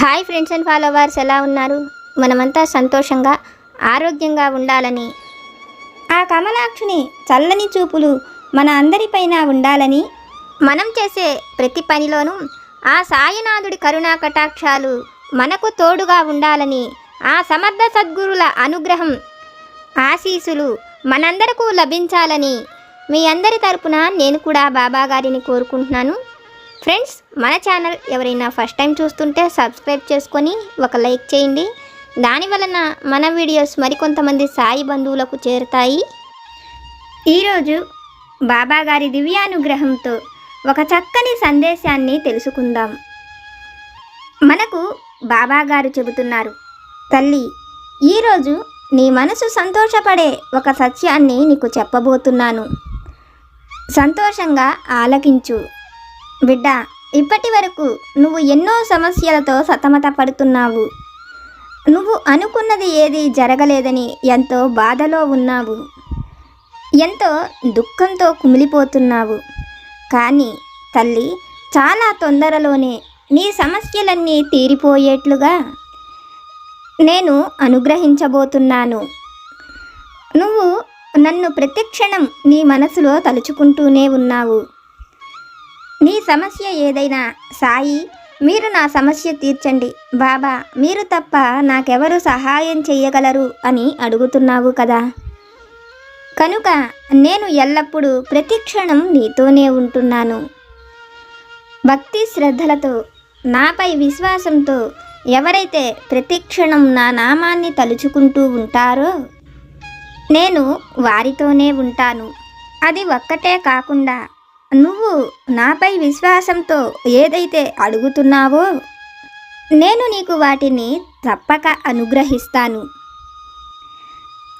Hi friends and followers ఎలా ఉన్నారు? మనమంతా సంతోషంగా ఆరోగ్యంగా ఉండాలని. ఆ కమలాక్షుని చల్లని చూపులు మన అందరిపైన ఉండాలని మనం చేసే ప్రతి పనిలోనూ ఆ సాయినాథుడి కరుణా కటాక్షాలు మనకు తోడుగా ఉండాలని ఆ సమర్థ సద్గురుల అనుగ్రహం ఆశీసులు మనందరకు లభించాలని మీ అందరి తరపున నేను కూడా బాబా గారిని కోరుకుంటున్నాను. ఫ్రెండ్స్ మన ఛానల్ ఎవరైనా ఫస్ట్ టైం చూస్తుంటే సబ్స్క్రైబ్ చేసుకొని ఒక లైక్ చేయండి. దాని వలన మన వీడియోస్ మరికొంతమంది సాయి బంధువులకు చేరుతాయి. ఈరోజు బాబా గారి దివ్యానుగ్రహంతో ఒక చక్కని సందేశాన్ని తెలుసుకుందాం. మనకు బాబాగారు చెబుతున్నారు తల్లి ఈరోజు నీ మనసు సంతోషపడే ఒక సత్యాన్ని నీకు చెప్పబోతున్నాను. సంతోషంగా ఆలకించు. బిడ్డ ఇప్పటి వరకు నువ్వు ఎన్నో సమస్యలతో సతమత పడుతున్నావు. నువ్వు అనుకున్నది ఏది జరగలేదని ఎంతో బాధలో ఉన్నావు. ఎంతో దుఃఖంతో కుమిలిపోతున్నావు. కానీ తల్లి చాలా తొందరలోనే నీ సమస్యలన్నీ తీరిపోయేట్లుగా నేను అనుగ్రహించబోతున్నాను. నువ్వు నన్ను ప్రతిక్షణం నీ మనసులో తలుచుకుంటూనే ఉన్నావు. నీ సమస్య ఏదైనా సాయి మీరు నా సమస్య తీర్చండి. బాబా మీరు తప్ప నాకెవరు సహాయం చెయ్యగలరు అని అడుగుతున్నావు కదా. కనుక నేను ఎల్లప్పుడూ ప్రతిక్షణం నీతోనే ఉంటున్నాను. భక్తి శ్రద్ధలతో నాపై విశ్వాసంతో ఎవరైతే ప్రతిక్షణం నా నామాన్ని తలుచుకుంటూ ఉంటారో నేను వారితోనే ఉంటాను. అది ఒక్కటే కాకుండా నువ్వు నాపై విశ్వాసంతో ఏదైతే అడుగుతున్నావో నేను నీకు వాటిని తప్పక అనుగ్రహిస్తాను.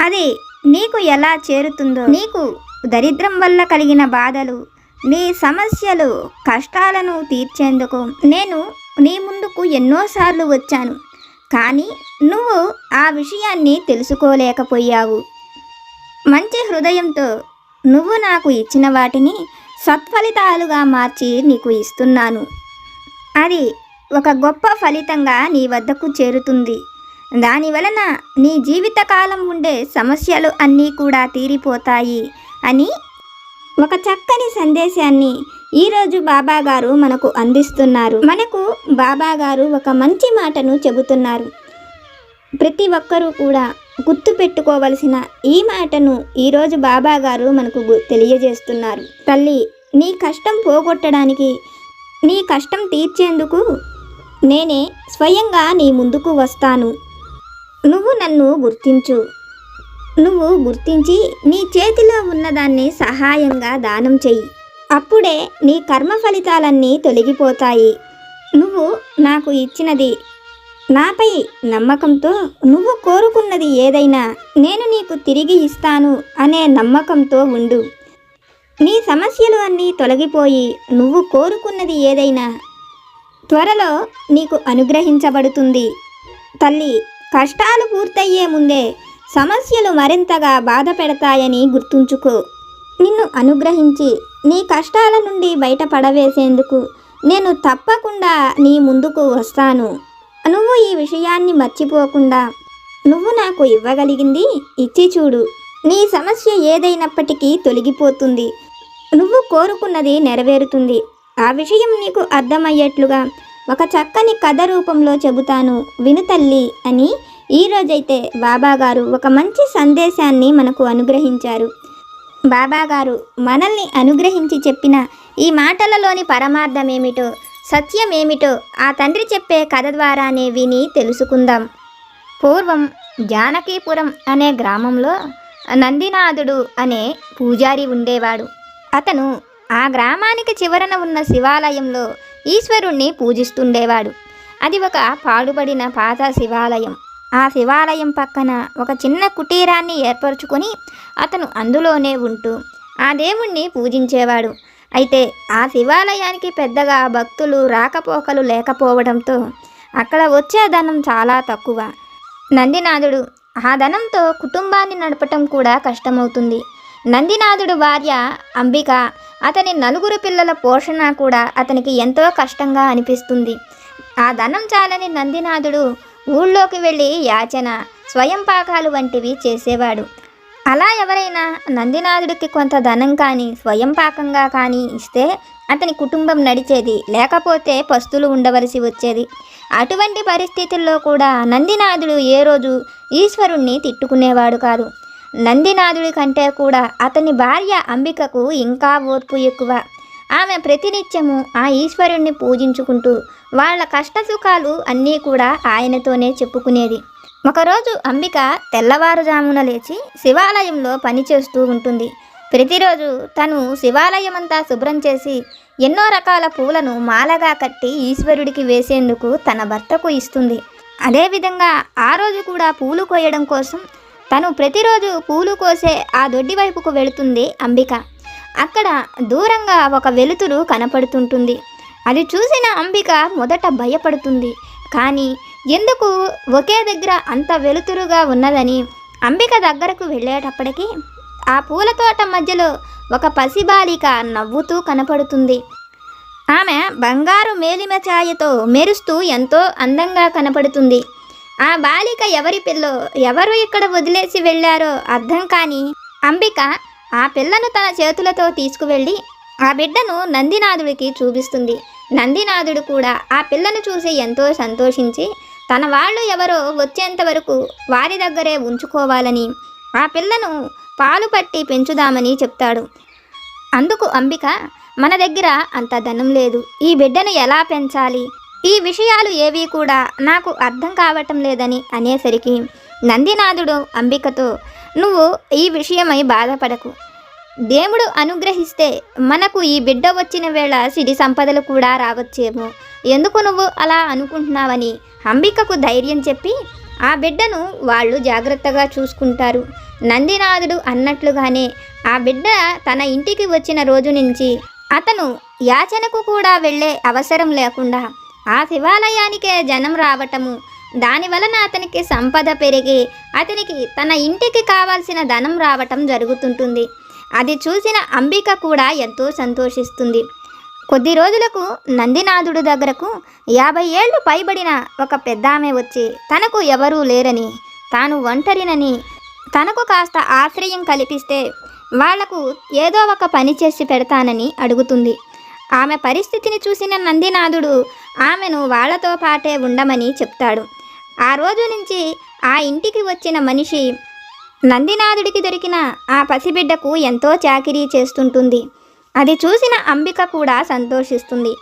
అది నీకు ఎలా చేరుతుందో నీకు దరిద్రం వల్ల కలిగిన బాధలు నీ సమస్యలు కష్టాలను తీర్చేందుకు నేను నీ ముందుకు ఎన్నోసార్లు వచ్చాను. కానీ నువ్వు ఆ విషయాన్ని తెలుసుకోలేకపోయావు. మంచి హృదయంతో నువ్వు నాకు ఇచ్చిన వాటిని సత్ఫలితాలుగా మార్చి నీకు ఇస్తున్నాను. అది ఒక గొప్ప ఫలితంగా నీ వద్దకు చేరుతుంది. దాని వలన నీ జీవితకాలం ఉండే సమస్యలు అన్నీ కూడా తీరిపోతాయి అని ఒక చక్కని సందేశాన్ని ఈరోజు బాబాగారు మనకు అందిస్తున్నారు. మనకు బాబాగారు ఒక మంచి మాటను చెబుతున్నారు. ప్రతి ఒక్కరూ కూడా గుర్తు పెట్టుకోవలసిన ఈ మాటను ఈరోజు బాబాగారు మనకు గు- తెలియజేస్తున్నారు. తల్లి నీ కష్టం పోగొట్టడానికి నీ కష్టం తీర్చేందుకు నేనే స్వయంగా నీ ముందుకు వస్తాను. నువ్వు నన్ను గుర్తించు. నువ్వు గుర్తించి నీ చేతిలో ఉన్నదాన్ని సహాయంగా దానం చెయ్యి. అప్పుడే నీ కర్మ ఫలితాలన్నీ తొలగిపోతాయి. నువ్వు నాకు ఇచ్చినది నాపై నమ్మకంతో నువ్వు కోరుకున్నది ఏదైనా నేను నీకు తిరిగి ఇస్తాను అనే నమ్మకంతో ఉండు. నీ సమస్యలు అన్నీ తొలగిపోయి నువ్వు కోరుకున్నది ఏదైనా త్వరలో నీకు అనుగ్రహించబడుతుంది. తల్లి కష్టాలు పూర్తయ్యే ముందే సమస్యలు మరింతగా బాధ పెడతాయని గుర్తుంచుకో. నిన్ను అనుగ్రహించి నీ కష్టాల నుండి బయటపడవేసేందుకు నేను తప్పకుండా నీ ముందుకు వస్తాను. నువ్వు ఈ విషయాన్ని మర్చిపోకుండా నువ్వు నాకు ఇవ్వగలిగింది ఇచ్చి చూడు. నీ సమస్య ఏదైనప్పటికీ తొలగిపోతుంది. నువ్వు కోరుకున్నది నెరవేరుతుంది. ఆ విషయం నీకు అర్థమయ్యేట్లుగా. ఒక చక్కని కథ రూపంలో చెబుతాను. విను తల్లి అని ఈరోజైతే బాబాగారు ఒక మంచి సందేశాన్ని మనకు అనుగ్రహించారు. బాబాగారు మనల్ని అనుగ్రహించి చెప్పిన ఈ మాటలలోని పరమార్థం ఏమిటో సత్యం ఏమిటో ఆ తండ్రి చెప్పే కథ ద్వారానే విని తెలుసుకుందాం. పూర్వం జానకీపురం అనే గ్రామంలో నందినాథుడు అనే పూజారి ఉండేవాడు. అతను ఆ గ్రామానికి చివరన ఉన్న శివాలయంలో ఈశ్వరుణ్ణి పూజిస్తుండేవాడు. అది ఒక పాడుబడిన పాత శివాలయం. ఆ శివాలయం పక్కన ఒక చిన్న కుటీరాన్ని ఏర్పరచుకొని అతను అందులోనే ఉంటూ ఆ దేవుణ్ణి పూజించేవాడు. అయితే ఆ శివాలయానికి పెద్దగా భక్తులు రాకపోకలు లేకపోవడంతో అక్కడ వచ్చే ధనం చాలా తక్కువ. నందినాథుడు ఆ ధనంతో కుటుంబాన్ని నడపటం కూడా కష్టమవుతుంది. నందినాథుడు భార్య అంబిక అతని నలుగురు పిల్లల పోషణ కూడా అతనికి ఎంతో కష్టంగా అనిపిస్తుంది. ఆ ధనం చాలని నందినాథుడు ఊళ్ళోకి వెళ్ళి యాచన స్వయం పాకాలు వంటివి చేసేవాడు. అలా ఎవరైనా నందినాథుడికి కొంత ధనం కానీ స్వయం పాకంగా కానీ ఇస్తే అతని కుటుంబం నడిచేది లేకపోతే పస్తులు ఉండవలసి వచ్చేది. అటువంటి పరిస్థితుల్లో కూడా నందినాథుడు ఏ రోజు ఈశ్వరుణ్ణి తిట్టుకునేవాడు కాదు. నందినాథుడి కంటే కూడా అతని భార్య అంబికకు ఇంకా ఓర్పు ఎక్కువ. ఆమె ప్రతినిత్యము ఆ ఈశ్వరుణ్ణి పూజించుకుంటూ వాళ్ళ కష్టసుఖాలు అన్నీ కూడా ఆయనతోనే చెప్పుకునేది. ఒకరోజు అంబిక తెల్లవారుజామున లేచి శివాలయంలో పనిచేస్తూ ఉంటుంది. ప్రతిరోజు తను శివాలయమంతా శుభ్రం చేసి ఎన్నో రకాల పూలను మాలగా కట్టి ఈశ్వరుడికి వేసేందుకు తన భర్తకు ఇస్తుంది. అదేవిధంగా ఆ రోజు కూడా పూలు కోయడం కోసం తను ప్రతిరోజు పూలు కోసే ఆ దొడ్డి వైపుకు వెళుతుంది అంబిక. అక్కడ దూరంగా ఒక వెలుతురు కనపడుతుంటుంది. అది చూసిన అంబిక మొదట భయపడుతుంది. కానీ ఎందుకు ఒకే దగ్గర అంత వెలుతురుగా ఉన్నదని అంబిక దగ్గరకు వెళ్ళేటప్పటికీ ఆ పూల తోట మధ్యలో ఒక పసిబాలిక నవ్వుతూ కనపడుతుంది. ఆమె బంగారు మేలిమ ఛాయతో మెరుస్తూ ఎంతో అందంగా కనపడుతుంది. ఆ బాలిక ఎవరి పిల్లో ఎవరు ఇక్కడ వదిలేసి వెళ్ళారో అర్థం కాని అంబిక ఆ పిల్లను తన చేతులతో తీసుకువెళ్ళి ఆ బిడ్డను నందినాథుడికి చూపిస్తుంది. నందినాథుడు కూడా ఆ పిల్లను చూసి ఎంతో సంతోషించి తన వాళ్ళు ఎవరో వచ్చేంత వరకు వారి దగ్గరే ఉంచుకోవాలని ఆ పిల్లను పాలు పట్టి పెంచుదామని చెప్తాడు. అందుకు అంబిక మన దగ్గర అంత ధనం లేదు. ఈ బిడ్డను ఎలా పెంచాలి? ఈ విషయాలు ఏవీ కూడా నాకు అర్థం కావటం లేదని అనేసరికి నందినాథుడు అంబికతో నువ్వు ఈ విషయమై బాధపడకు. దేవుడు అనుగ్రహిస్తే మనకు ఈ బిడ్డ వచ్చిన వేళ సిరి సంపదలు కూడా రావచ్చేమో. ఎందుకు నువ్వు అలా అనుకుంటున్నావని అంబికకు ధైర్యం చెప్పి ఆ బిడ్డను వాళ్ళు జాగ్రత్తగా చూసుకుంటారు. నందినాథుడు అన్నట్లుగానే ఆ బిడ్డ తన ఇంటికి వచ్చిన రోజు నుంచి అతను యాచనకు కూడా వెళ్ళే అవసరం లేకుండా ఆ శివాలయానికే జనం రావటము. దానివలన అతనికి సంపద పెరిగి అతనికి తన ఇంటికి కావాల్సిన ధనం రావటం జరుగుతుంటుంది. అది చూసిన అంబిక కూడా ఎంతో సంతోషిస్తుంది. కొద్ది రోజులకు నందినాథుడు దగ్గరకు యాభై ఏళ్ళు పైబడిన ఒక పెద్దామె వచ్చి తనకు ఎవరూ లేరని తాను ఒంటరినని తనకు కాస్త ఆశ్రయం కల్పిస్తే వాళ్ళకు ఏదో ఒక పని చేసి పెడతానని అడుగుతుంది. ఆమె పరిస్థితిని చూసిన నందినాథుడు ఆమెను వాళ్ళతో పాటే ఉండమని చెప్తాడు. ఆ రోజు నుంచి ఆ ఇంటికి వచ్చిన మనిషి నందినాథుడికి దొరికిన ఆ పసిబిడ్డకు ఎంతో చాకిరీ చేస్తుంటుంది. అది చూసిన అంబిక కూడా సంతోషిస్తుంది.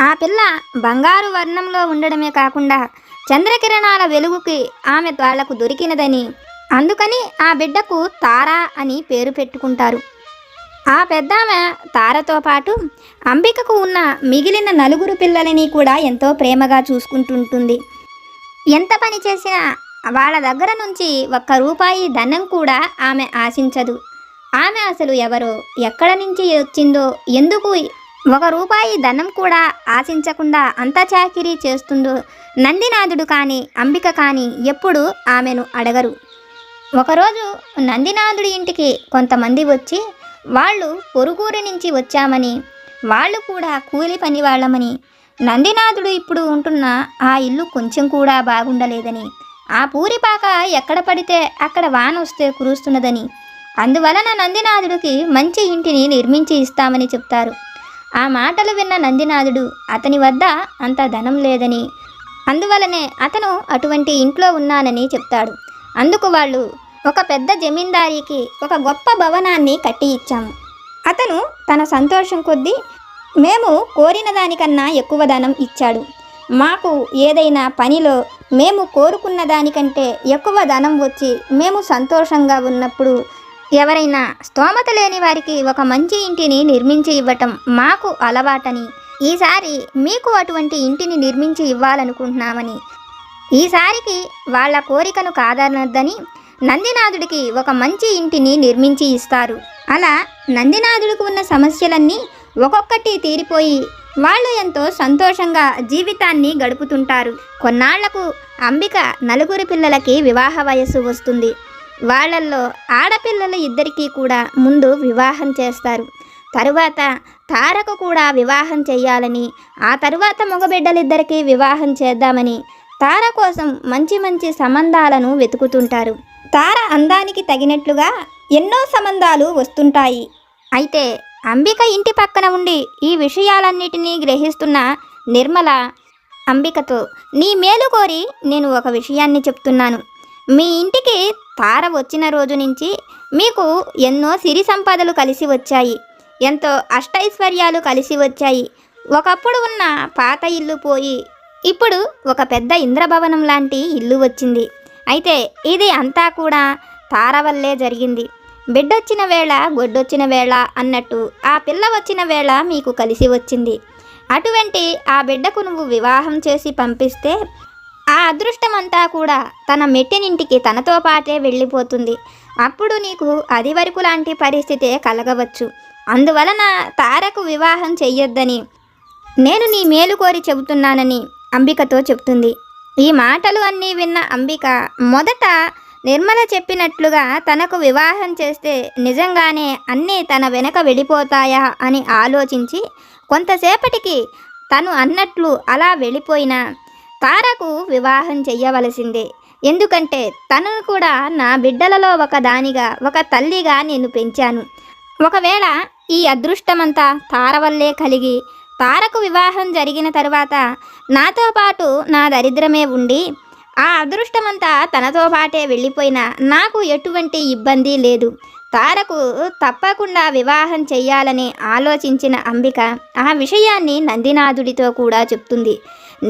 ఆ పిల్ల బంగారు వర్ణంలో ఉండడమే కాకుండా చంద్రకిరణాల వెలుగుకి ఆమె వాళ్ళకు దొరికినదని అందుకని ఆ బిడ్డకు తారా అని పేరు పెట్టుకుంటారు. ఆ పెద్దామె తారతో పాటు అంబికకు ఉన్న మిగిలిన నలుగురు పిల్లలని కూడా ఎంతో ప్రేమగా చూసుకుంటుంటుంది. ఎంత పని చేసినా వాళ్ళ దగ్గర నుంచి ఒక్క రూపాయి ధనం కూడా ఆమె ఆశించదు. ఆమె అసలు ఎవరో ఎక్కడ నుంచి వచ్చిందో ఎందుకు ఒక రూపాయి ధనం కూడా ఆశించకుండా అంత చాకిరీ చేస్తుందో నందినాథుడు కానీ అంబిక కానీ ఎప్పుడు ఆమెను అడగరు. ఒకరోజు నందినాథుడి ఇంటికి కొంతమంది వచ్చి వాళ్ళు పొరుగూరి నుంచి వచ్చామని వాళ్ళు కూడా కూలి పని వాళ్ళమని నందినాథుడు ఇప్పుడు ఉంటున్న ఆ ఇల్లు కొంచెం కూడా బాగుండలేదని ఆ పూరిపాక ఎక్కడ పడితే అక్కడ వాన వస్తే కురుస్తున్నదని. అందువలన నందినాథుడికి మంచి ఇంటిని నిర్మించి ఇస్తామని చెప్తారు. ఆ మాటలు విన్న నందినాథుడు అతని వద్ద అంత ధనం లేదని. అందువలనే అతను అటువంటి ఇంట్లో ఉన్నానని చెప్తాడు. అందుకు వాళ్ళు ఒక పెద్ద జమీందారికి ఒక గొప్ప భవనాన్ని కట్టి ఇచ్చాము. అతను తన సంతోషం కొద్దీ మేము కోరిన దానికన్నా ఎక్కువ ధనం ఇచ్చాడు. మాకు ఏదైనా పనిలో మేము కోరుకున్న దానికంటే ఎక్కువ ధనం వచ్చి మేము సంతోషంగా ఉన్నప్పుడు ఎవరైనా స్తోమత లేని వారికి ఒక మంచి ఇంటిని నిర్మించి ఇవ్వటం మాకు అలవాటని ఈసారి మీకు అటువంటి ఇంటిని నిర్మించి ఇవ్వాలనుకుంటున్నామని ఈసారికి వాళ్ళ కోరికను కాదనద్దని నందినాథుడికి ఒక మంచి ఇంటిని నిర్మించి ఇస్తారు. అలా నందినాథుడికి ఉన్న సమస్యలన్నీ ఒక్కొక్కటి తీరిపోయి వాళ్ళు ఎంతో సంతోషంగా జీవితాన్ని గడుపుతుంటారు. కొన్నాళ్ళకు అంబిక నలుగురు పిల్లలకి వివాహ వయస్సు వస్తుంది. వాళ్ళల్లో ఆడపిల్లలు ఇద్దరికీ కూడా ముందు వివాహం చేస్తారు. తరువాత తారకు కూడా వివాహం చేయాలని ఆ తరువాత మగబిడ్డలిద్దరికీ వివాహం చేద్దామని తార కోసం మంచి మంచి సంబంధాలను వెతుకుతుంటారు. తార అందానికి తగినట్లుగా ఎన్నో సంబంధాలు వస్తుంటాయి. అయితే అంబిక ఇంటి పక్కన ఉండి ఈ విషయాలన్నిటినీ గ్రహిస్తున్న నిర్మల అంబికతో నీ మేలు కోరి నేను ఒక విషయాన్ని చెప్తున్నాను. మీ ఇంటికి తార వచ్చిన రోజు నుంచి మీకు ఎన్నో సిరి సంపదలు కలిసి వచ్చాయి. ఎంతో అష్టైశ్వర్యాలు కలిసి వచ్చాయి. ఒకప్పుడు ఉన్న పాత ఇల్లు పోయి ఇప్పుడు ఒక పెద్ద ఇంద్రభవనం లాంటి ఇల్లు వచ్చింది. అయితే ఇది అంతా కూడా తార వల్లే జరిగింది. బిడ్డొచ్చిన వేళ గొడ్డొచ్చిన వేళ అన్నట్టు ఆ పిల్ల వచ్చిన వేళ మీకు కలిసి వచ్చింది. అటువంటి ఆ బిడ్డకు నువ్వు వివాహం చేసి పంపిస్తే ఆ అదృష్టమంతా కూడా తన మెట్టినింటికి తనతో పాటే వెళ్ళిపోతుంది. అప్పుడు నీకు అది వరకు లాంటి పరిస్థితే కలగవచ్చు. అందువలన తారకు వివాహం చెయ్యొద్దని నేను నీ మేలు కోరి చెబుతున్నానని అంబికతో చెప్తుంది. ఈ మాటలు అన్నీ విన్న అంబిక మొదట నిర్మల చెప్పినట్లుగా తనకు వివాహం చేస్తే నిజంగానే అన్నీ తన వెనక వెళ్ళిపోతాయా అని ఆలోచించి కొంతసేపటికి తను అన్నట్లు అలా వెళ్ళిపోయిన తారకు వివాహం చెయ్యవలసిందే. ఎందుకంటే తనను కూడా నా బిడ్డలలో ఒక దానిగా ఒక తల్లిగా నేను పెంచాను. ఒకవేళ ఈ అదృష్టమంతా తార వల్లే కలిగి తారకు వివాహం జరిగిన తరువాత నాతో పాటు నా దరిద్రమే ఉండి ఆ అదృష్టమంతా తనతో పాటే వెళ్ళిపోయినా నాకు ఎటువంటి ఇబ్బంది లేదు. తారకు తప్పకుండా వివాహం చెయ్యాలని ఆలోచించిన అంబిక ఆ విషయాన్ని నందినాథుడితో కూడా చెప్తుంది.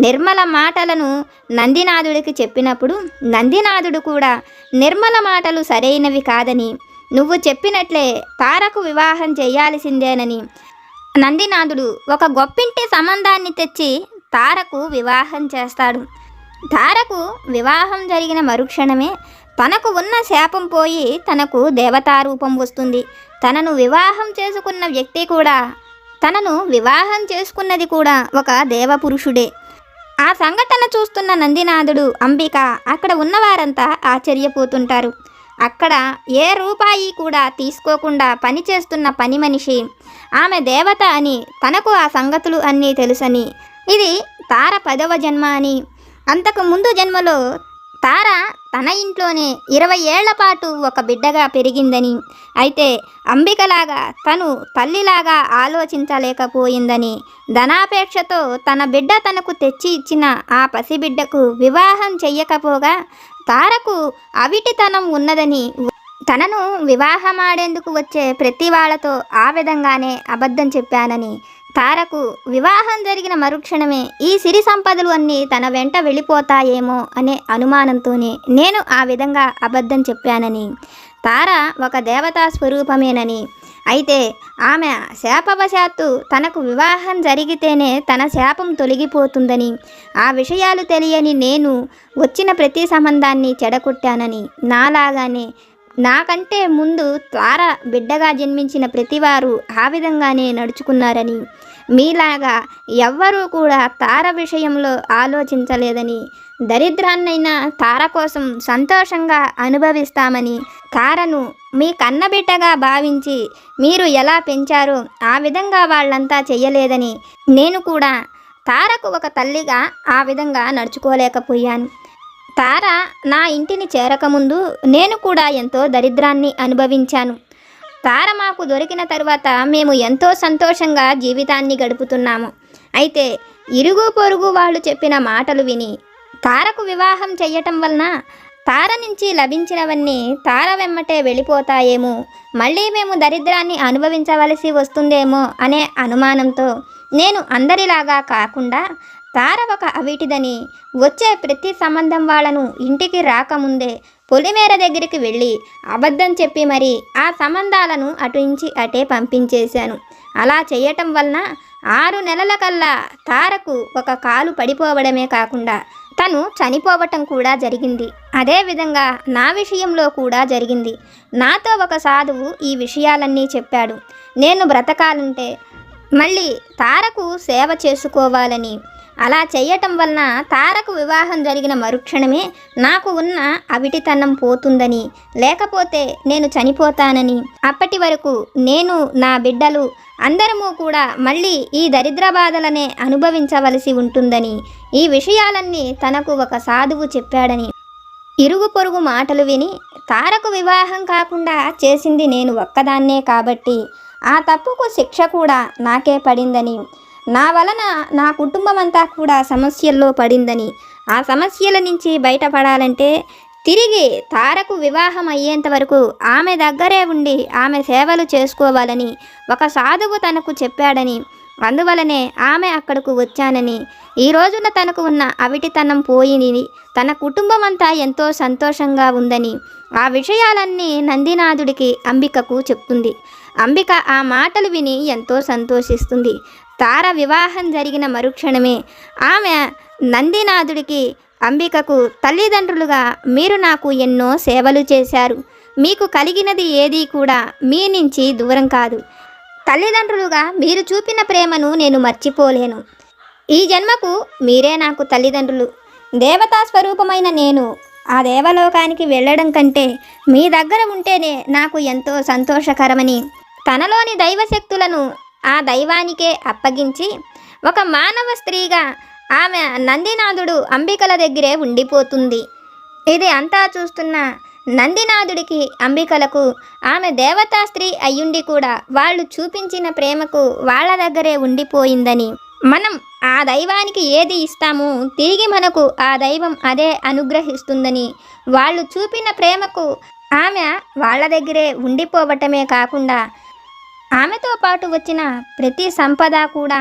నిర్మల మాటలను నందినాథుడికి చెప్పినప్పుడు నందినాథుడు కూడా నిర్మల మాటలు సరైనవి కాదని నువ్వు చెప్పినట్లే తారకు వివాహం చేయాల్సిందేనని నందినాథుడు ఒక గొప్పింటి సంబంధాన్ని తెచ్చి తారకు వివాహం చేస్తాడు. తారకు వివాహం జరిగిన మరుక్షణమే తనకు ఉన్న శాపం పోయి తనకు దేవతారూపం వస్తుంది. తనను వివాహం చేసుకున్న వ్యక్తి కూడా తనను వివాహం చేసుకున్నది కూడా ఒక దేవపురుషుడే. ఆ సంఘటన చూస్తున్న నందినాథుడు అంబిక అక్కడ ఉన్నవారంతా ఆశ్చర్యపోతుంటారు. అక్కడ ఏ రూపాయి కూడా తీసుకోకుండా పనిచేస్తున్న పని మనిషి ఆమె దేవత అని తనకు ఆ సంగతులు అన్నీ తెలుసని. ఇది తార పదవ జన్మ అని. అంతకు ముందు జన్మలో తార తన ఇంట్లోనే ఇరవై ఏళ్ళ పాటు ఒక బిడ్డగా పెరిగిందని అయితే అంబికలాగా తను తల్లిలాగా ఆలోచించలేకపోయిందని ధనాపేక్షతో తన బిడ్డ తనకు తెచ్చి ఇచ్చిన ఆ పసిబిడ్డకు వివాహం చెయ్యకపోగా తారకు అవిటితనం ఉన్నదని తనను వివాహమాడేందుకు వచ్చే ప్రతి వాళ్ళతో ఆ విధంగానే అబద్ధం చెప్పానని తారకు వివాహం జరిగిన మరుక్షణమే ఈ సిరి సంపదలు అన్నీ తన వెంట వెళ్ళిపోతాయేమో అనే అనుమానంతోనే నేను ఆ విధంగా అబద్ధం చెప్పానని. తార ఒక దేవతా స్వరూపమేనని. అయితే ఆమె శాపవశాత్తు తనకు వివాహం జరిగితేనే తన శాపం తొలగిపోతుందని ఆ విషయాలు తెలియని నేను వచ్చిన ప్రతి సంబంధాన్ని చెడగొట్టానని నాలాగానే నాకంటే ముందు త్వార బిడ్డగా జన్మించిన ప్రతివారు ఆ విధంగానే నడుచుకున్నారని. మీలాగా ఎవ్వరూ కూడా తార విషయంలో ఆలోచించలేదని దరిద్రాన్నైనా తార కోసం సంతోషంగా అనుభవిస్తామని తారను మీ కన్నబిడ్డగా భావించి మీరు ఎలా పెంచారో ఆ విధంగా వాళ్ళంతా చెయ్యలేదని నేను కూడా తారకు ఒక తల్లిగా ఆ విధంగా నడుచుకోలేకపోయాను. తార నా ఇంటిని చేరకముందు నేను కూడా ఎంతో దరిద్రాన్ని అనుభవించాను. తార మాకు దొరికిన తరువాత మేము ఎంతో సంతోషంగా జీవితాన్ని గడుపుతున్నాము. అయితే ఇరుగు పొరుగు వాళ్ళు చెప్పిన మాటలు విని తారకు వివాహం చెయ్యటం వలన తార నుంచి లభించినవన్నీ తార వెమ్మటే వెళ్ళిపోతాయేమో మళ్ళీ మేము దరిద్రాన్ని అనుభవించవలసి వస్తుందేమో అనే అనుమానంతో నేను అందరిలాగా కాకుండా తార ఒక అవిటిదని వచ్చే ప్రతి సంబంధం వాళ్ళను ఇంటికి రాకముందే పొలిమేర దగ్గరికి వెళ్ళి అబద్ధం చెప్పి మరి ఆ సంబంధాలను అటుంచి అటే పంపించేశాను. అలా చేయటం వలన ఆరు నెలల కల్లా తారకు ఒక కాలు పడిపోవడమే కాకుండా తను చనిపోవటం కూడా జరిగింది. అదేవిధంగా నా విషయంలో కూడా జరిగింది. నాతో ఒక సాధువు ఈ విషయాలన్నీ చెప్పాడు. నేను బ్రతకాలంటే మళ్ళీ తారకు సేవ చేసుకోవాలని అలా చేయటం వలన తారకు వివాహం జరిగిన మరుక్షణమే నాకు ఉన్న అవిటితనం పోతుందని లేకపోతే నేను చనిపోతానని. అప్పటి వరకు నేను నా బిడ్డలు అందరము కూడా మళ్ళీ ఈ దరిద్ర బాధలనే అనుభవించవలసి ఉంటుందని ఈ విషయాలన్నీ తనకు ఒక సాధువు చెప్పాడని. ఇరుగు పొరుగు మాటలు విని తారకు వివాహం కాకుండా చేసింది నేను ఒక్కదాన్నే కాబట్టి ఆ తప్పుకు శిక్ష కూడా నాకే పడిందని. నా వలన నా కుటుంబం అంతా కూడా సమస్యల్లో పడిందని. ఆ సమస్యల నుంచి బయటపడాలంటే తిరిగి తారకు వివాహం అయ్యేంత వరకు ఆమె దగ్గరే ఉండి ఆమె సేవలు చేసుకోవాలని ఒక సాధువు తనకు చెప్పాడని అందువలనే ఆమె అక్కడకు వచ్చానని. ఈ రోజున తనకు ఉన్న అవిటితనం పోయింది తన కుటుంబం అంతా ఎంతో సంతోషంగా ఉందని. ఆ విషయాలన్నీ నందినాథుడికి అంబికకు చెప్తుంది. అంబిక ఆ మాటలు విని ఎంతో సంతోషిస్తుంది. తార వివాహం జరిగిన మరుక్షణమే ఆమె నందినాథుడికి అంబికకు తల్లిదండ్రులుగా మీరు నాకు ఎన్నో సేవలు చేశారు. మీకు కలిగినది ఏదీ కూడా మీ నుంచి దూరం కాదు. తల్లిదండ్రులుగా మీరు చూపిన ప్రేమను నేను మర్చిపోలేను. ఈ జన్మకు మీరే నాకు తల్లిదండ్రులు. దేవతా స్వరూపమైన నేను ఆ దేవలోకానికి వెళ్ళడం కంటే మీ దగ్గర ఉంటేనే నాకు ఎంతో సంతోషకరమని. తనలోని దైవశక్తులను ఆ దైవానికే అప్పగించి ఒక మానవ స్త్రీగా ఆమె నందినాథుడు అంబికల దగ్గరే ఉండిపోతుంది. ఇది అంతా చూస్తున్న నందినాథుడికి అంబికలకు ఆమె దేవతా స్త్రీ అయ్యుండి కూడా వాళ్ళు చూపించిన ప్రేమకు వాళ్ళ దగ్గరే ఉండిపోయిందని. మనం ఆ దైవానికి ఏది ఇస్తామో తిరిగి మనకు ఆ దైవం అదే అనుగ్రహిస్తుందని వాళ్ళు చూపిన ప్రేమకు ఆమె వాళ్ళ దగ్గరే ఉండిపోవటమే కాకుండా ఆమెతో పాటు వచ్చిన ప్రతి సంపద కూడా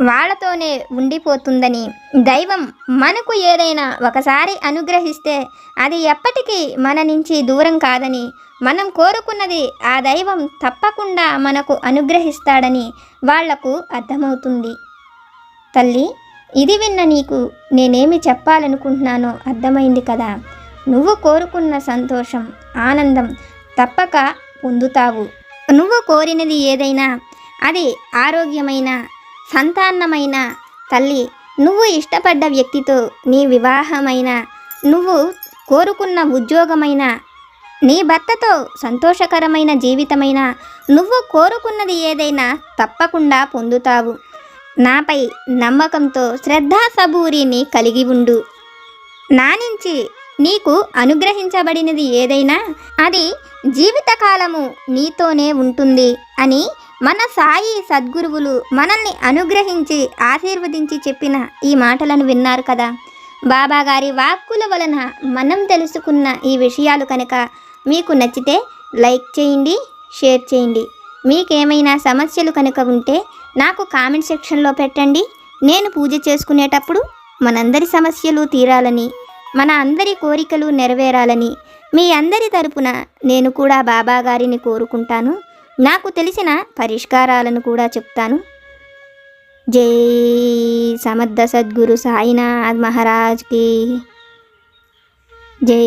వాళ్ళతోనే ఉండిపోతుందని. దైవం మనకు ఏదైనా ఒకసారి అనుగ్రహిస్తే అది ఎప్పటికీ మన నుంచి దూరం కాదని మనం కోరుకున్నది ఆ దైవం తప్పకుండా మనకు అనుగ్రహిస్తాడని వాళ్ళకు అర్థమవుతుంది. తల్లి ఇది విన్న నీకు నేనేమి చెప్పాలనుకుంటున్నానో అర్థమైంది కదా. నువ్వు కోరుకున్న సంతోషం ఆనందం తప్పక పొందుతావు. నువ్వు కోరినది ఏదైనా అది ఆరోగ్యమైన సంతానమైన తల్లి నువ్వు ఇష్టపడ్డ వ్యక్తితో నీ వివాహమైన నువ్వు కోరుకున్న ఉద్యోగమైన నీ భర్తతో సంతోషకరమైన జీవితమైన నువ్వు కోరుకున్నది ఏదైనా తప్పకుండా పొందుతావు. నాపై నమ్మకంతో శ్రద్ధా సబూరిని కలిగి ఉండు. నా నుంచి నీకు అనుగ్రహించబడినది ఏదైనా అది జీవితకాలము నీతోనే ఉంటుంది అని మన సాయి సద్గురువులు మనల్ని అనుగ్రహించి ఆశీర్వదించి చెప్పిన ఈ మాటలను విన్నారు కదా. బాబా గారి వాక్కుల వలన మనం తెలుసుకున్న ఈ విషయాలు కనుక మీకు నచ్చితే లైక్ చేయండి షేర్ చేయండి. మీకేమైనా సమస్యలు కనుక ఉంటే నాకు కామెంట్ సెక్షన్లో పెట్టండి. నేను పూజ చేసుకునేటప్పుడు మనందరి సమస్యలు తీరాలని మన అందరి కోరికలు నెరవేరాలని మీ అందరి తరపున నేను కూడా బాబాగారిని కోరుకుంటాను. నాకు తెలిసిన పరిష్కారాలను కూడా చెప్తాను. జై సమర్థ సద్గురు సాయినాథ్ మహారాజ్కి జై